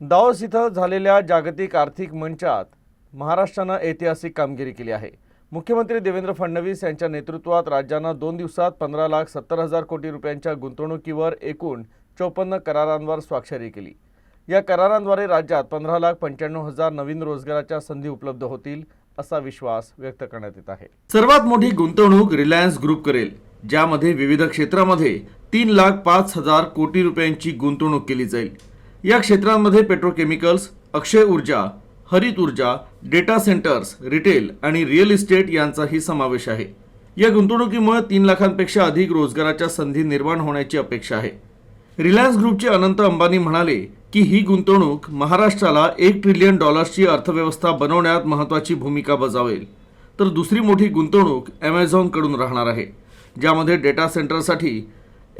Davos इथं झालेल्या जागतिक आर्थिक मंचात महाराष्ट्रानं ऐतिहासिक कामगिरी केली आहे. मुख्यमंत्री देवेंद्र फडणवीस यांच्या नेतृत्वात राज्यानं दोन दिवसात पंधरा लाख सत्तर हजार कोटी रुपयांच्या गुंतवणुकीवर एकूण चौपन्न करारांवर स्वाक्षरी केली. या करारांद्वारे राज्यात पंधरा लाख पंच्याण्णव हजार नवीन रोजगाराच्या संधी उपलब्ध होतील असा विश्वास व्यक्त करण्यात येत आहे. सर्वात मोठी गुंतवणूक रिलायन्स ग्रुप करेल ज्यामध्ये विविध क्षेत्रामध्ये तीन लाख पाच हजार कोटी रुपयांची गुंतवणूक केली जाईल. या क्षेत्रांमध्ये पेट्रोकेमिकल्स अक्षय ऊर्जा हरित ऊर्जा डेटा सेंटर्स रिटेल आणि रिअल इस्टेट यांचाही समावेश आहे. या गुंतवणुकीमुळे तीन लाखांपेक्षा अधिक रोजगाराच्या संधी निर्माण होण्याची अपेक्षा आहे. रिलायन्स ग्रुपचे अनंत अंबानी म्हणाले की ही गुंतवणूक महाराष्ट्राला एक ट्रिलियन डॉलर्सची अर्थव्यवस्था बनवण्यात महत्त्वाची भूमिका बजावेल. तर दुसरी मोठी गुंतवणूक ॲमेझॉनकडून राहणार आहे ज्यामध्ये डेटा सेंटरसाठी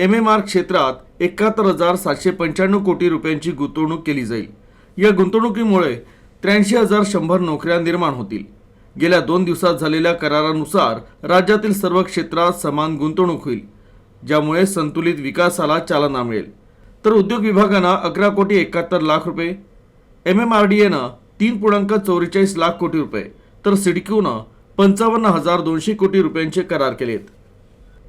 एम एम आर क्षेत्रात एकाहत्तर हजार सातशे पंच्याण्णव कोटी रुपयांची गुंतवणूक केली जाईल. या गुंतवणुकीमुळे त्र्याऐंशी हजार शंभर नोकऱ्या निर्माण होतील. गेल्या दोन दिवसात झालेल्या करारानुसार राज्यातील सर्व क्षेत्रात समान गुंतवणूक होईल ज्यामुळे संतुलित विकासाला चालना मिळेल. तर उद्योग विभागानं अकरा कोटी एकाहत्तर लाख रुपये एम एम आर डी एनं तीन पूर्णांक चौवेचाळीस लाख कोटी रुपये तर सिडक्यूनं पंचावन्न हजार दोनशे कोटी रुपयांचे करार केलेत.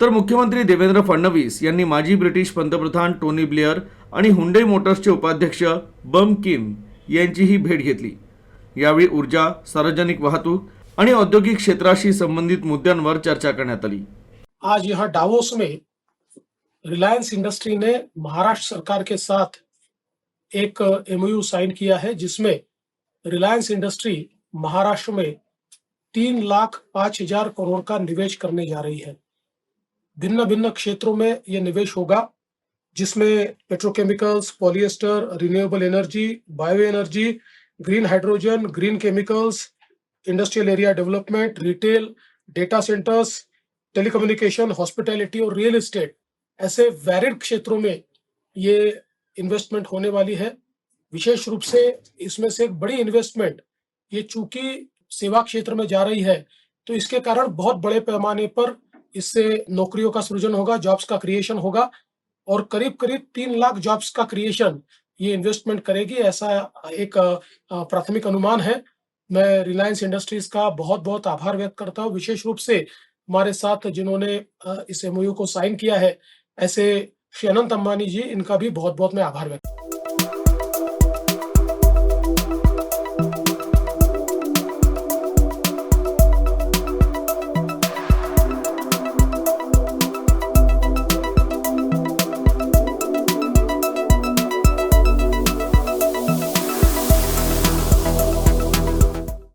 तर मुख्यमंत्री देवेंद्र फडणवीस यांनी माजी ब्रिटिश पंतप्रधान टोनी ब्लेअर आणि हुंडई मोटर्सचे उपाध्यक्ष बम किम यांचीही भेट घेतली. यावेळी ऊर्जा सार्वजनिक वाहतूक आणि औद्योगिक क्षेत्राशी संबंधित मुद्द्यांवर चर्चा करण्यात आली. आज यहाँ डावोस में रिलायंस इंडस्ट्री ने महाराष्ट्र सरकार के साथ एक एमओयू साइन किया है जिसमें रिलायंस इंडस्ट्री महाराष्ट्र में तीन लाख पांच हजार करोड़ का निवेश करने जा रही है। भिन्न भिन्न क्षेत्रों में यह निवेश होगा, जिसमें petrochemicals polyester renewable energy bio energy green hydrogen green chemicals industrial area development retail data centres telecommunication hospitality और रियल एस्टेट ऐसे वैरिड क्षेत्रों में ये इन्वेस्टमेंट होने वाली है। विशेष रूप से इसमें से एक बड़ी इन्वेस्टमेंट ये चूँकि सेवा क्षेत्र में जा रही है तो इसके कारण बहुत बड़े पैमाने पर इससे नौकरियों का सृजन होगा जॉब्स का क्रिएशन होगा और करीब करीब तीन लाख जॉब्स का क्रिएशन ये इन्वेस्टमेंट करेगी, ऐसा एक प्राथमिक अनुमान है। मैं रिलायंस इंडस्ट्रीज़ का बहुत बहुत आभार व्यक्त करता हूँ। विशेष रूप से हमारे साथ जिन्होंने इस एमओयू को साइन किया है, ऐसे श्री अनंत अंबानी जी, इनका भी बहुत बहुत मैं आभार व्यक्त